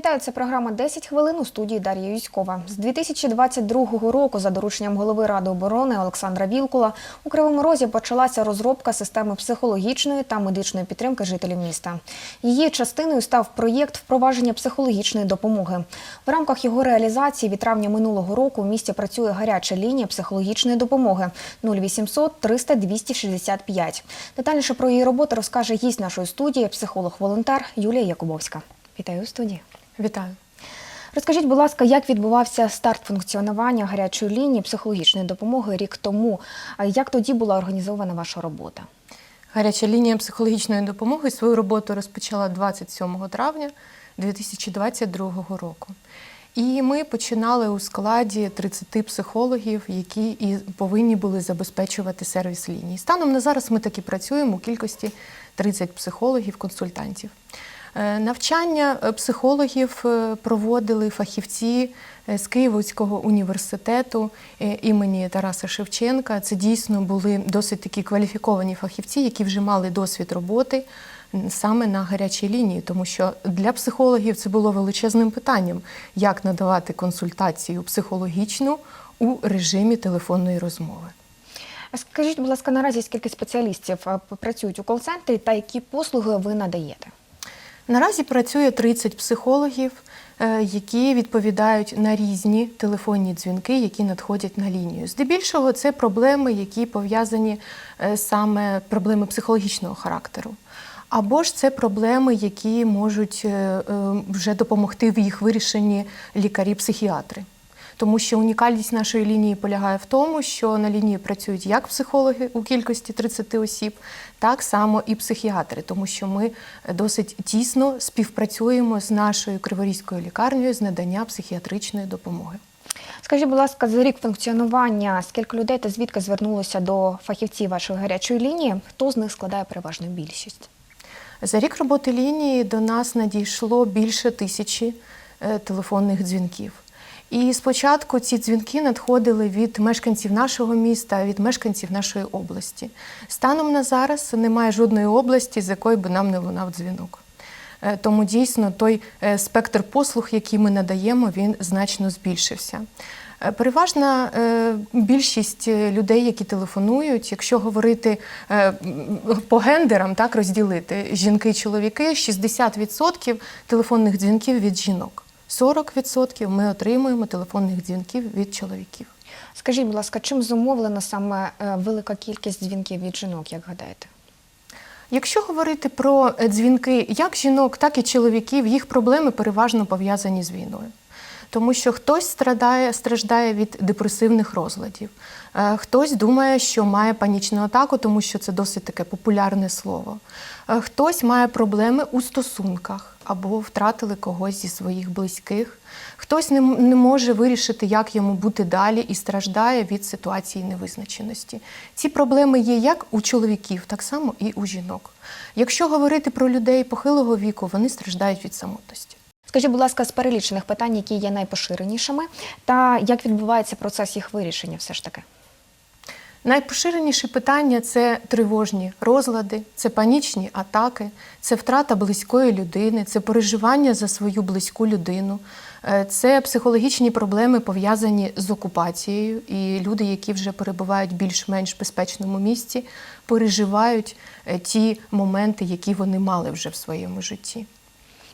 Вітаю, це програма «10 хвилин у студії Дар'я Юськова. З 2022 року, за дорученням голови Ради оборони Олександра Вілкула, у Кривому Розі почалася розробка системи психологічної та медичної підтримки жителів міста. Її частиною став проєкт впровадження психологічної допомоги. В рамках його реалізації від травня минулого року у місті працює гаряча лінія психологічної допомоги 0800 300 265. Детальніше про її роботу розкаже гість нашої студії, психолог-волонтер Юлія Якубовська. Вітаю у студії. Вітаю. Розкажіть, будь ласка, як відбувався старт функціонування гарячої лінії психологічної допомоги рік тому? Як тоді була організована ваша робота? Гаряча лінія психологічної допомоги свою роботу розпочала 27 травня 2022 року. І ми починали у складі 30 психологів, які і повинні були забезпечувати сервіс лінії. Станом на зараз ми так і працюємо у кількості 30 психологів, консультантів. Е, Навчання е, психологів е, проводили фахівці з Київського університету імені Тараса Шевченка. Це дійсно були досить такі кваліфіковані фахівці, які вже мали досвід роботи саме на гарячій лінії, тому що для психологів це було величезним питанням, як надавати консультацію психологічну у режимі телефонної розмови. Скажіть, будь ласка, наразі скільки спеціалістів працюють у кол-центрі та які послуги ви надаєте? Наразі працює 30 психологів, е, які відповідають на різні телефонні дзвінки, які надходять на лінію. Здебільшого це проблеми, які пов'язані е, саме проблеми психологічного характеру. Або ж це проблеми, які можуть е, вже допомогти в їх вирішенні лікарі-психіатри. Тому що унікальність нашої лінії полягає в тому, що на лінії працюють як психологи у кількості 30 осіб, так само і психіатри, тому що ми досить тісно співпрацюємо з нашою криворізькою лікарнею з надання психіатричної допомоги. Скажіть, будь ласка, за рік функціонування скільки людей та звідки звернулося до фахівців вашої гарячої лінії? Хто з них складає переважну більшість? За рік роботи лінії до нас надійшло більше тисячі е, телефонних дзвінків. І спочатку ці дзвінки надходили від мешканців нашого міста, від мешканців нашої області. Станом на зараз немає жодної області, з якої би нам не лунав дзвінок. Е, Тому дійсно той е, спектр послуг, який ми надаємо, він значно збільшився. Е, Переважна більшість людей, які телефонують, якщо говорити по гендерам, так розділити жінки-чоловіки, 60% телефонних дзвінків від жінок, 40% ми отримуємо телефонних дзвінків від чоловіків. Скажіть, будь ласка, чим зумовлена саме е, велика кількість дзвінків від жінок, як гадаєте? Якщо говорити про е, дзвінки як жінок, так і чоловіків, їх проблеми переважно пов'язані з війною. Тому що хтось страдає, страждає від депресивних розладів, е, хтось думає, що має панічну атаку, тому що це досить таке популярне слово. Хтось має проблеми у стосунках або втратили когось зі своїх близьких. Хтось не, не може вирішити, як йому бути далі, і страждає від ситуації невизначеності. Ці проблеми є як у чоловіків, так само і у жінок. Якщо говорити про людей похилого віку, вони страждають від самотності. Скажіть, будь ласка, з перелічених питань, які є найпоширенішими, та як відбувається процес їх вирішення, все ж таки? Найпоширеніші питання це тривожні розлади, це панічні атаки, це втрата близької людини, це переживання за свою близьку людину, е, це психологічні проблеми пов'язані з окупацією. І люди, які вже перебувають в більш-менш безпечному місці, переживають е, ті моменти, які вони мали вже в своєму житті.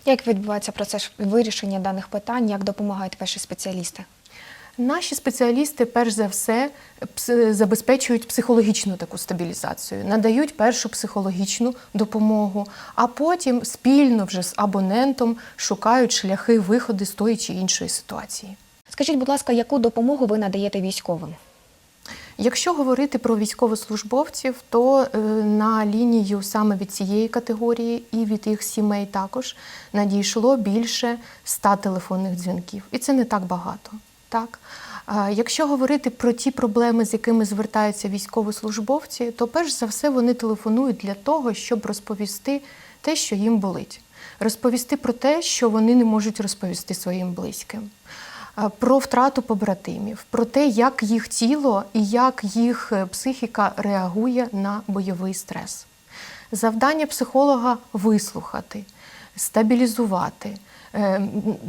Як відбувається процес вирішення даних питань, як допомагають ваші спеціалісти? Наші спеціалісти, перш за все, забезпечують психологічну таку стабілізацію, надають першу психологічну допомогу, а потім спільно вже з абонентом шукають шляхи виходу з тої чи іншої ситуації. Скажіть, будь ласка, яку допомогу ви надаєте військовим? Якщо говорити про військовослужбовців, то е, на лінію саме від цієї категорії і від їх сімей також надійшло більше 100 телефонних дзвінків. І це не так багато. Так? Якщо говорити про ті проблеми, з якими звертаються військовослужбовці, то перш за все вони телефонують для того, щоб розповісти те, що їм болить, розповісти про те, що вони не можуть розповісти своїм близьким про втрату побратимів, про те, як їх тіло і як їх е, психіка реагує на бойовий стрес. Завдання психолога вислухати, стабілізувати,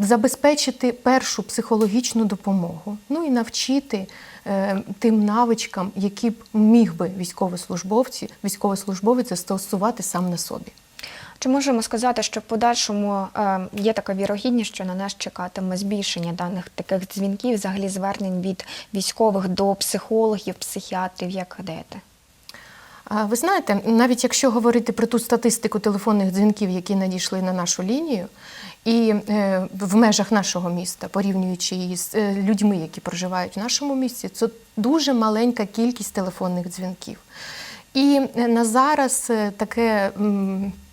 забезпечити першу психологічну допомогу, ну і навчити е, тим навичкам, які б міг би військовослужбовці, військовослужбовець застосувати сам на собі. Чи можемо сказати, що в подальшому е, є така вірогідність, що на нас чекатиме збільшення даних таких дзвінків, взагалі звернень від військових до психологів, психіатрів, як гадаєте? Ви знаєте, навіть якщо говорити про ту статистику телефонних дзвінків, які надійшли на нашу лінію, і е, в межах нашого міста, порівнюючи її з е, людьми, які проживають в нашому місті, це дуже маленька кількість телефонних дзвінків. І е, на зараз таке.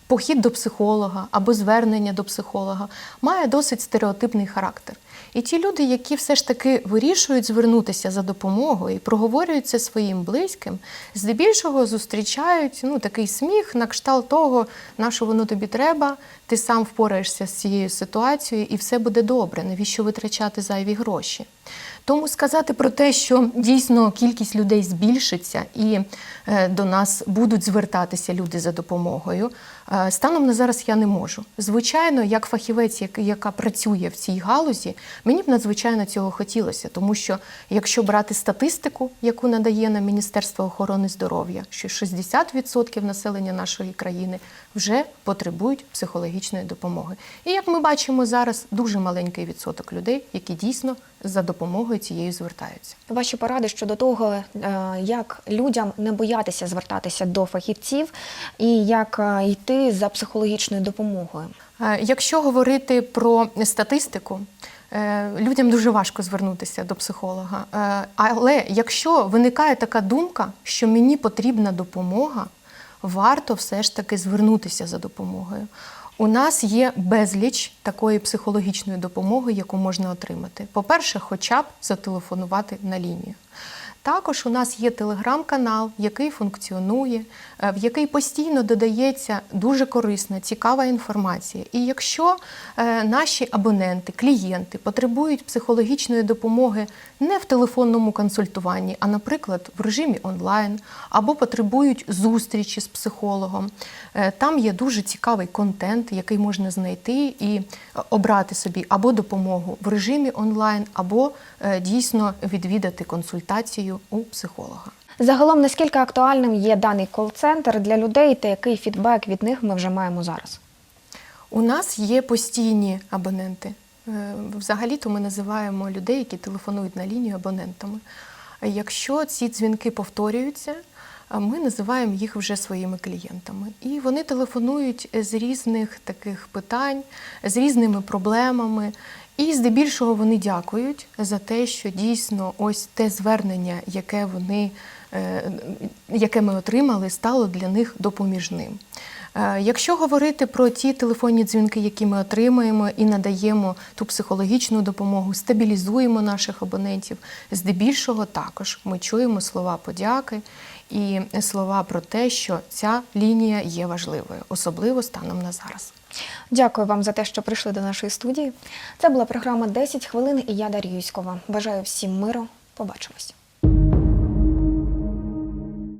Похід до психолога або звернення до психолога має досить стереотипний характер. І ті люди, які все ж таки вирішують звернутися за допомогою і проговорюють це своїм близьким, здебільшого зустрічають ну, такий сміх на кшталт того, на що воно тобі треба, ти сам впораєшся з цією ситуацією і все буде добре. Навіщо витрачати зайві гроші? Тому сказати про те, що дійсно кількість людей збільшиться і е, до нас будуть звертатися люди за допомогою. е, Станом на зараз я не можу. Звичайно, як фахівець, яка працює в цій галузі, мені б надзвичайно цього хотілося, тому що якщо брати статистику, яку надає нам Міністерство охорони здоров'я, що 60% населення нашої країни вже потребують психологічної допомоги. І як ми бачимо зараз, дуже маленький відсоток людей, які дійсно за допомогою цією звертаються. Ваші поради щодо того, е, як людям не боятися звертатися до фахівців і як е, йти за психологічною допомогою. Е, Якщо говорити про статистику, людям дуже важко звернутися до психолога. Але якщо виникає така думка, що мені потрібна допомога, варто все ж таки звернутися за допомогою. У нас є безліч такої психологічної допомоги, яку можна отримати. По-перше, хоча б зателефонувати на лінію. Також у нас є телеграм-канал, який функціонує, е, в який постійно додається дуже корисна, цікава інформація. І якщо е, наші абоненти, клієнти потребують психологічної допомоги не в телефонному консультуванні, а, наприклад, в режимі онлайн, або потребують зустрічі з психологом, е, там є дуже цікавий контент, який можна знайти і обрати собі або допомогу в режимі онлайн, або дійсно відвідати консультацію у психолога. Загалом, наскільки актуальним є даний кол-центр для людей та який фідбек від них ми вже маємо зараз? У нас є постійні абоненти. Е, Взагалі-то ми називаємо людей, які телефонують на лінію абонентами. Якщо ці дзвінки повторюються, ми називаємо їх вже своїми клієнтами. І вони телефонують з різних таких питань, з різними проблемами. І здебільшого вони дякують за те, що дійсно ось те звернення, яке вони е, яке ми отримали, стало для них допоміжним. Е, Якщо говорити про ті телефонні дзвінки, які ми отримуємо і надаємо ту психологічну допомогу, стабілізуємо наших абонентів, здебільшого також ми чуємо слова подяки і слова про те, що ця лінія є важливою, особливо станом на зараз. Дякую вам за те, що прийшли до нашої студії. Це була програма «10 хвилин і я Дар'я Юськова. Бажаю всім миру. Побачимось.